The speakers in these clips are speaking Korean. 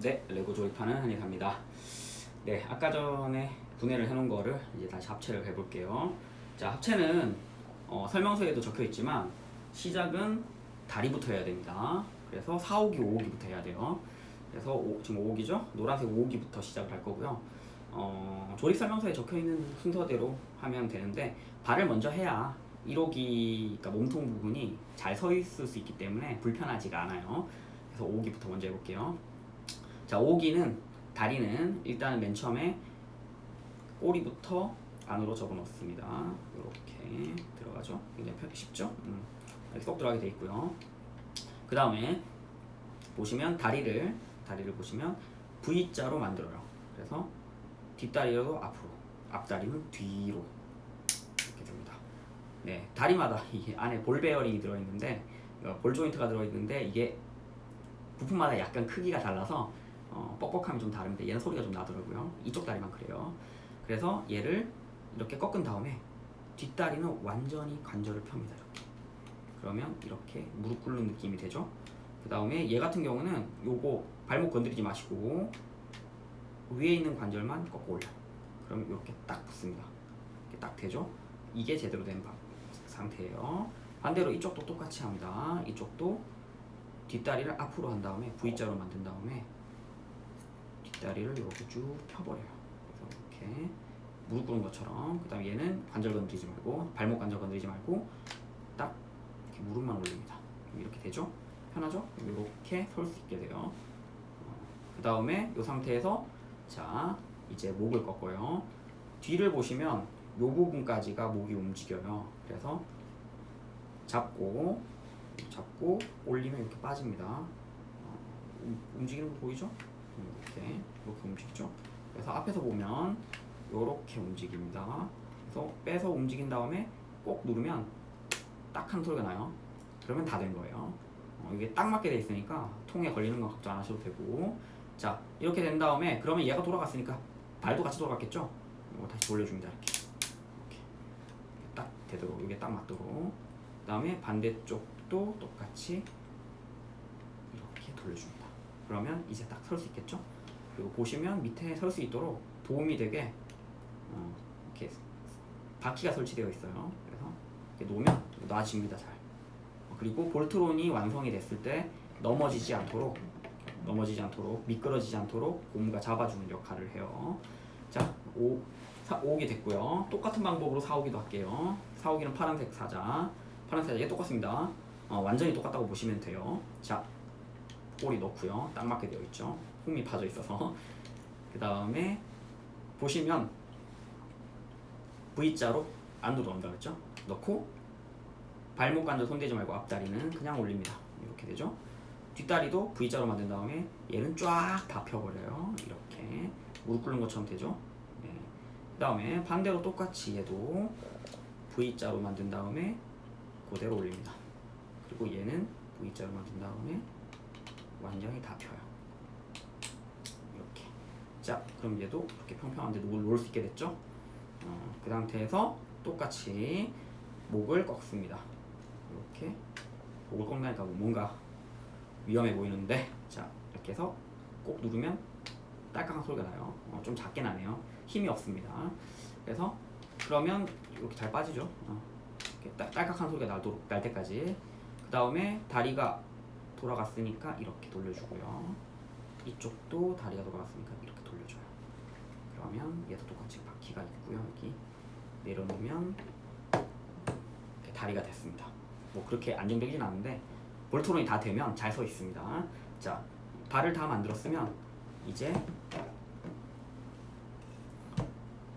네, 레고 조립하는 한익합니다. 네, 아까 전에 분해를 해놓은 거를 이제 다시 합체를 해볼게요. 자, 합체는 어, 설명서에도 적혀 있지만 시작은 다리부터 해야 됩니다. 그래서 4, 5기, 5호기부터 해야 돼요. 그래서 오- 지금 5호기죠? 노란색 5호기부터 시작을 할 거고요. 어, 조립 설명서에 적혀 있는 순서대로 하면 되는데 발을 먼저 해야 1호기, 그러니까 몸통 부분이 잘 서 있을 수 있기 때문에 불편하지가 않아요. 그래서 5호기부터 먼저 해볼게요. 자, 5호기는 다리는 일단 맨 처음에 꼬리부터 안으로 접어 넣습니다. 이렇게 들어가죠. 굉장히 편- 쉽죠? 음, 이렇게 쏙 들어가게 돼 있고요. 그 다음에 보시면 다리를 다리를 보시면 V자로 만들어요. 그래서 뒷다리로 앞으로, 앞다리는 뒤로 이렇게 됩니다. 네, 다리마다 이게 안에 볼 베어링이 들어 있는데 어, 볼 조인트가 들어 있는데 이게 부품마다 약간 크기가 달라서 어, 뻑뻑함이 좀 다른데 얘는 소리가 좀 나더라고요. 이쪽 다리만 그래요. 그래서 얘를 이렇게 꺾은 다음에 뒷다리는 완전히 관절을 펴니다. 이렇게. 그러면 이렇게 무릎 꿇는 느낌이 되죠. 그 다음에 얘 같은 경우는 요거 발목 건드리지 마시고 위에 있는 관절만 꺾어 올려. 그럼 이렇게 딱 붙습니다. 이렇게 딱 되죠. 이게 제대로 된 바- 상태예요. 반대로 이쪽도 똑같이 합니다. 이쪽도 뒷다리를 앞으로 한 다음에 V자로 만든 다음에 뒷 다리를 이렇게 쭉 펴버려요. 이렇게 무릎 꿇은 것처럼 그 다음에 얘는 관절 건드리지 말고 발목 관절 건드리지 말고 딱 이렇게 무릎만 올립니다. 이렇게 되죠? 편하죠? 이렇게 설 수 있게 돼요. 그 다음에 이 상태에서 자 이제 목을 꺾어요. 뒤를 보시면 이 부분까지가 목이 움직여요. 그래서 잡고 잡고 올리면 이렇게 빠집니다. 어, 움- 움직이는 거 보이죠? 이렇게 이렇게 움직이죠. 그래서 앞에서 보면 이렇게 움직입니다. 그래서 빼서 움직인 다음에 꼭 누르면 딱 하는 소리가 나요. 그러면 다 된 거예요. 어, 이게 딱 맞게 돼 있으니까 통에 걸리는 건 걱정 안 하셔도 되고 자 이렇게 된 다음에 그러면 얘가 돌아갔으니까 발도 같이 돌아갔겠죠? 이거 다시 돌려줍니다 이렇게 이렇게 딱 되도록 이게 딱 맞도록 그 다음에 반대쪽도 똑같이 이렇게 돌려줍니다. 그러면 이제 딱 설 수 있겠죠? 그리고 보시면 밑에 설 수 있도록 도움이 되게 어, 이렇게 바퀴가 설치되어 있어요. 그래서 이렇게 놓으면 놔집니다 잘. 어, 그리고 볼트론이 완성이 됐을 때 넘어지지 않도록 넘어지지 않도록 미끄러지지 않도록 고무가 잡아주는 역할을 해요. 자, 5, 4, 5기 됐고요. 똑같은 방법으로 4호기도 할게요. 4호기는 파란색 사자. 파란색 사자 똑같습니다. 어, 완전히 똑같다고 보시면 돼요. 자, 꼬리 넣고요. 딱 맞게 되어 있죠. 홈이 파져 있어서. 그 다음에 보시면 V자로 안으로 넣는다 그랬죠? 넣고 발목 관절 손대지 말고 앞다리는 그냥 올립니다. 이렇게 되죠? 뒷다리도 V자로 만든 다음에 얘는 쫙 다 펴버려요. 이렇게 무릎 꿇는 것처럼 되죠? 네. 그 다음에 반대로 똑같이 얘도 V자로 만든 다음에 그대로 올립니다. 그리고 얘는 V자로 만든 다음에 완전히 다 펴요. 이렇게. 자, 그럼 얘도 이렇게 평평한데 놓을, 놓을 수 있게 됐죠? 어, 그 상태에서 똑같이 목을 꺾습니다. 이렇게 목을 꺾나니까 뭔가 위험해 보이는데 자 이렇게 해서 꼭 누르면 딸깍한 소리가 나요. 어, 좀 작게 나네요. 힘이 없습니다. 그래서 그러면 이렇게 잘 빠지죠. 어, 이렇게 딸, 딸깍한 소리가 나도록 날 때까지. 그 다음에 다리가 돌아갔으니까 이렇게 돌려주고요. 이쪽도 다리가 돌아갔으니까 이렇게 돌려줘요. 그러면 얘도 똑같이 바퀴가 있고요. 여기 내려놓으면 다리가 됐습니다. 뭐 그렇게 안정적이진 않은데 볼트론이 다 되면 잘 서 있습니다. 자, 발을 다 만들었으면 이제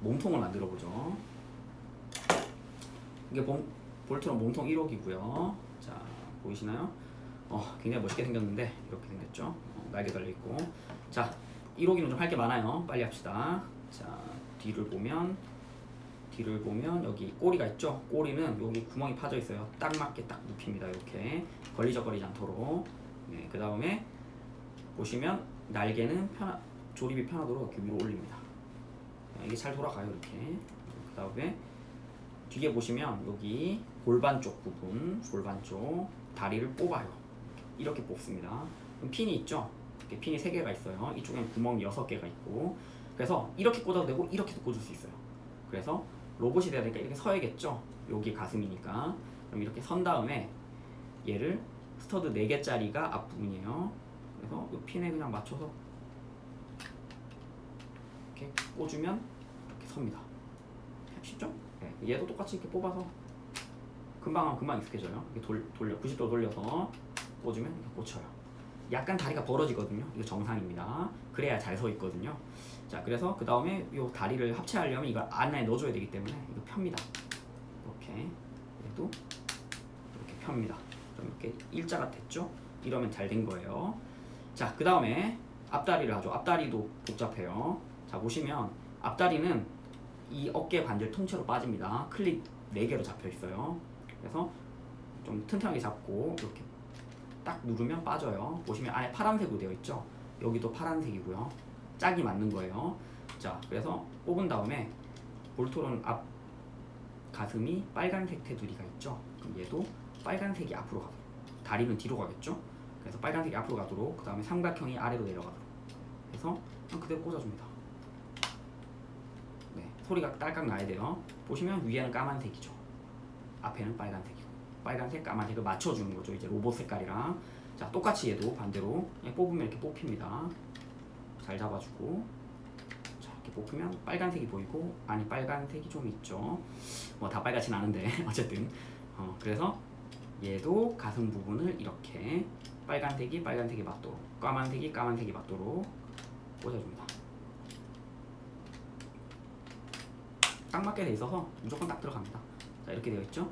몸통을 만들어 보죠. 이게 본, 볼트론 몸통 1호기고요. 자, 보이시나요? 어, 굉장히 멋있게 생겼는데 이렇게 생겼죠. 어, 날개 달려 있고. 자, 1호기는 좀 할 게 많아요. 빨리 합시다. 자, 뒤를 보면 뒤를 보면 여기 꼬리가 있죠. 꼬리는 여기 구멍이 파져 있어요. 딱 맞게 딱 눕힙니다. 이렇게 걸리적거리지 않도록. 네, 그 다음에 보시면 날개는 편 조립이 편하도록 이렇게 위로 올립니다. 네, 이게 잘 돌아가요 이렇게. 그 다음에 뒤에 보시면 여기 골반 쪽 부분, 골반 쪽 다리를 뽑아요. 이렇게 뽑습니다. 그럼 핀이 있죠. 이렇게 핀이 세 개가 있어요. 이쪽엔 구멍이 여섯 개가 있고 그래서 이렇게 꽂아도 되고 이렇게도 꽂을 수 있어요. 그래서 로봇이 돼야 되니까 이렇게 서야겠죠. 여기 가슴이니까 그럼 이렇게 선 다음에 얘를 스터드 4개짜리가 앞부분이에요. 그래서 이 핀에 그냥 맞춰서 이렇게 꽂으면 이렇게 섭니다. 쉽죠? 네, 얘도 똑같이 이렇게 뽑아서 금방 금방 익숙해져요. 이렇게 돌, 돌려 90도 돌려서 꽂으면 꽂혀요. 약간 다리가 벌어지거든요. 이거 정상입니다. 그래야 잘 서 있거든요. 자, 그래서 그 다음에 이 다리를 합체하려면 이걸 안에 넣어줘야 되기 때문에 이거 펴니다. 이렇게 얘도 이렇게 펴니다. 그럼 이렇게 일자가 됐죠? 이러면 잘 된 거예요. 자, 그 다음에 앞다리를 하죠. 앞다리도 복잡해요. 자, 보시면 앞다리는 이 어깨 관절 통째로 빠집니다. 클립 4개로 잡혀 있어요. 그래서 좀 튼튼하게 잡고 이렇게 딱 누르면 빠져요. 보시면 안에 파란색으로 되어 있죠. 여기도 파란색이고요. 짝이 맞는 거예요. 자, 그래서 뽑은 다음에 볼트론 앞 가슴이 빨간색 테두리가 있죠. 그럼 얘도 빨간색이 앞으로 가도록. 다리는 뒤로 가겠죠. 그래서 빨간색이 앞으로 가도록 그 다음에 삼각형이 아래로 내려가도록 해서 그대로 꽂아줍니다. 네, 소리가 딸깍 나야 돼요. 보시면 위에는 까만색이죠. 앞에는 빨간색이고 빨간색, 까만색을 맞춰주는 거죠. 이제 로봇 색깔이랑 자 똑같이 얘도 반대로 그냥 뽑으면 이렇게 뽑힙니다. 잘 잡아주고 자 이렇게 뽑으면 빨간색이 보이고 안에 빨간색이 좀 있죠. 뭐 다 빨갛진 않은데 어쨌든 어, 그래서 얘도 가슴 부분을 이렇게 빨간색이 빨간색이 맞도록 까만색이 까만색이 맞도록 꽂아줍니다. 딱 맞게 돼 있어서 무조건 딱 들어갑니다. 자 이렇게 되어 있죠.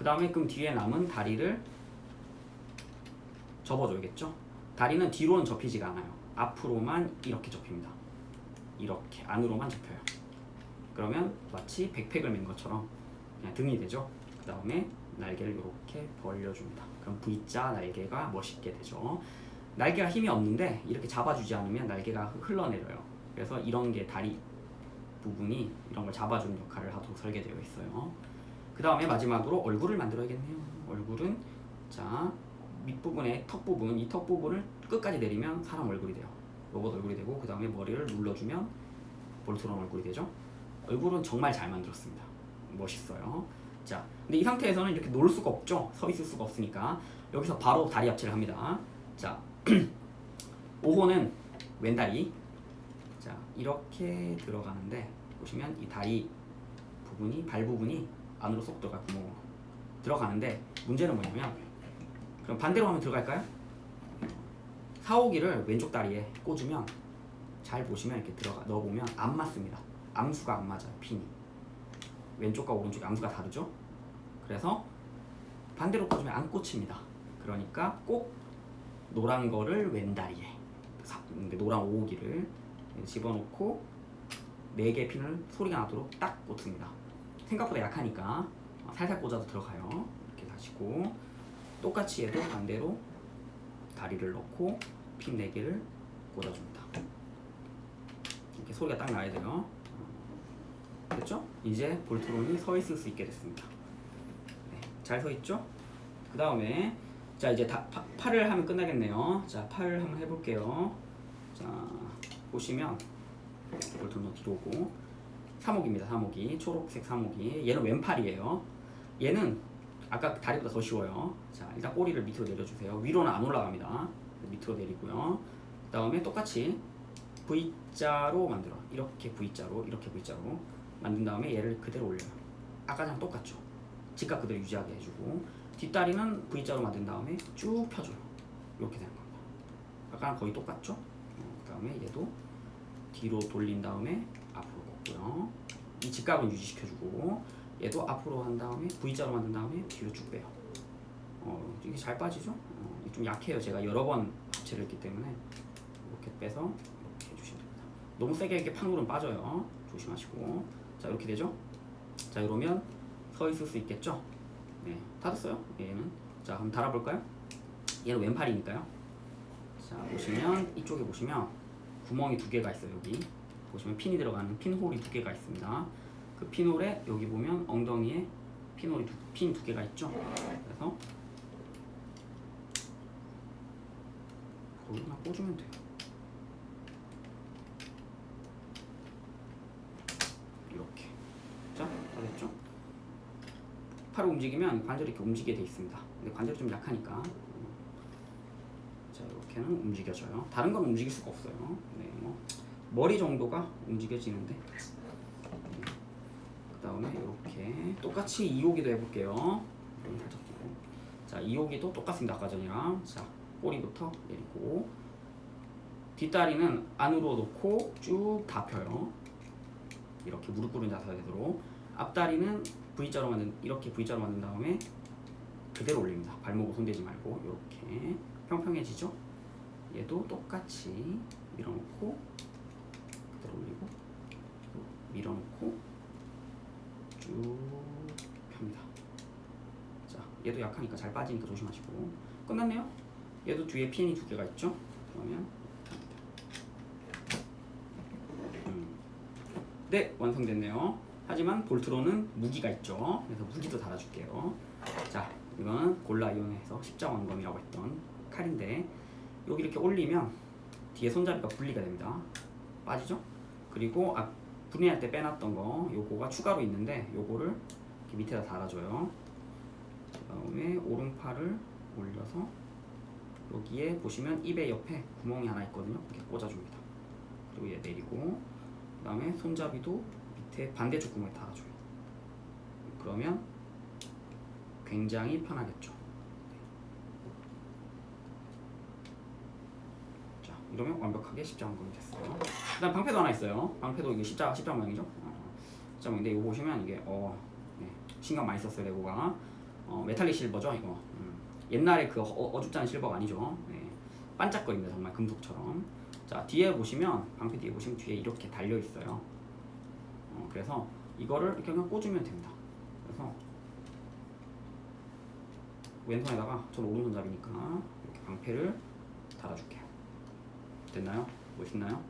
그 다음에 그럼 뒤에 남은 다리를 접어줘야겠죠. 다리는 뒤로는 접히지가 않아요. 앞으로만 이렇게 접힙니다. 이렇게 안으로만 접혀요. 그러면 마치 백팩을 맨 것처럼 그냥 등이 되죠. 그 다음에 날개를 이렇게 벌려줍니다. 그럼 V자 날개가 멋있게 되죠. 날개가 힘이 없는데 이렇게 잡아주지 않으면 날개가 흘러내려요. 그래서 이런 게 다리 부분이 이런 걸 잡아주는 역할을 하도록 설계되어 있어요. 그 다음에 마지막으로 얼굴을 만들어야겠네요. 얼굴은 자 밑부분에 턱 부분 이 턱 부분을 끝까지 내리면 사람 얼굴이 돼요. 로봇 얼굴이 되고 그 다음에 머리를 눌러주면 볼트론 얼굴이 되죠. 얼굴은 정말 잘 만들었습니다. 멋있어요. 자, 근데 이 상태에서는 이렇게 놓을 수가 없죠. 서 있을 수가 없으니까 여기서 바로 다리 합체를 합니다. 자, 5호는 왼다리. 자, 이렇게 들어가는데 보시면 이 다리 부분이 발 부분이 안으로 쏙 들어가 구멍으로 들어가는데 문제는 뭐냐면 그럼 반대로 하면 들어갈까요? 4호기를 왼쪽 다리에 꽂으면 잘 보시면 이렇게 들어가 넣어보면 안 맞습니다. 암수가 안 맞아요 핀이 왼쪽과 오른쪽 암수가 다르죠. 그래서 반대로 꽂으면 안 꽂힙니다. 그러니까 꼭 노란 거를 왼 다리에 사- 근데 노란 5호기를 집어넣고 4개 핀을 소리가 나도록 딱 꽂습니다. 생각보다 약하니까 살살 꽂아도 들어가요. 이렇게 하시고 똑같이 얘도 반대로 다리를 넣고 핀 4개를 꽂아줍니다. 이렇게 소리가 딱 나야 돼요. 됐죠? 이제 볼트론이 서 있을 수 있게 됐습니다. 네, 잘서 있죠? 그 다음에 자 이제 다, 파, 팔을 하면 끝나겠네요. 자 팔을 한번 해볼게요. 자 보시면 볼트론 뒤로 오고 3호기입니다. 3호기 초록색 3호기 얘는 왼팔이에요. 얘는 아까 다리보다 더 쉬워요. 자 일단 꼬리를 밑으로 내려주세요. 위로는 안 올라갑니다. 밑으로 내리고요. 그 다음에 똑같이 V자로 만들어. 이렇게 V자로 이렇게 V자로 만든 다음에 얘를 그대로 올려요. 아까랑 똑같죠. 직각 그대로 유지하게 해주고 뒷다리는 V자로 만든 다음에 쭉 펴줘요. 이렇게 되는 겁니다. 아까랑 거의 똑같죠. 어, 그 다음에 얘도 뒤로 돌린 다음에 앞으로 꺾고요. 이 직각은 유지시켜주고 얘도 앞으로 한 다음에 V자로 만든 다음에 뒤로 쭉 빼요. 어, 이게 잘 빠지죠? 어, 좀 약해요. 제가 여러 번 합체를 했기 때문에 이렇게 빼서 이렇게 해주시면 됩니다. 너무 세게 이렇게 팍 누르면 빠져요. 조심하시고 자 이렇게 되죠? 자 그러면 서 있을 수 있겠죠? 네, 닫았어요. 얘는 자 한번 달아볼까요? 얘는 왼팔이니까요. 자 보시면 이쪽에 보시면 구멍이 두 개가 있어요. 여기 보시면 핀이 들어가는 핀홀이 두 개가 있습니다. 그 핀홀에 여기 보면 엉덩이에 핀홀이 두, 핀 두 개가 있죠. 그래서 거기 하나 꽂으면 돼요. 이렇게. 자, 다 됐죠? 팔을 움직이면 관절이 이렇게 움직이게 돼 있습니다. 근데 관절이 좀 약하니까 자 이렇게는 움직여져요. 다른 건 움직일 수가 없어요. 네, 뭐 머리 정도가 움직여지는데 그 다음에 이렇게 똑같이 이호기도 해볼게요. 자 이호기도 똑같습니다. 아까 전이랑 자 꼬리부터 내리고 뒷다리는 안으로 놓고 쭉 다 펴요. 이렇게 무릎 꿇은 자세 되도록 앞다리는 V자로 만든 이렇게 V자로 만든 다음에 그대로 올립니다. 발목을 손대지 말고 이렇게 평평해지죠? 얘도 똑같이 밀어놓고 그대로 올리고 또 밀어놓고 쭉 펴니다. 자, 얘도 약하니까 잘 빠지니까 조심하시고 끝났네요. 얘도 뒤에 핀이 두 개가 있죠? 그러면 음. 네, 완성됐네요. 하지만 볼트로는 무기가 있죠. 그래서 무기도 달아줄게요. 자, 이거는 골라 이온에서 십자 원검이라고 했던 칼인데 여기 이렇게 올리면 뒤에 손잡이가 분리가 됩니다. 빠지죠? 그리고 앞 분해할 때 빼놨던 거 요거가 추가로 있는데 요거를 밑에다 달아줘요. 그 다음에 오른팔을 올려서 여기에 보시면 입의 옆에 구멍이 하나 있거든요. 이렇게 꽂아줍니다. 그리고 얘 내리고 그 다음에 손잡이도 밑에 반대쪽 구멍에 달아줘요. 그러면 굉장히 편하겠죠. 자, 이러면 완벽하게 십자가 모양이 됐어요. 그다음 방패도 하나 있어요. 방패도 이게 십자 십자 모양이죠. 어, 십자 모양인데 이거 보시면 이게 어 네, 신경 많이 썼어요 레고가 어, 메탈릭 실버죠 이거. 음, 옛날에 그 어, 어줍잖은 실버가 아니죠. 네, 반짝거립니다 정말 금속처럼. 자 뒤에 보시면 방패 뒤에 보시면 뒤에 이렇게 달려 있어요. 어, 그래서 이거를 이렇게 그냥 꽂으면 됩니다. 그래서 왼손에다가 전 오른손잡이니까 이렇게 방패를 달아줄게요. 됐나요? 멋있나요?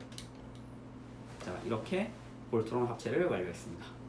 자 이렇게 볼트론 합체를 완료했습니다.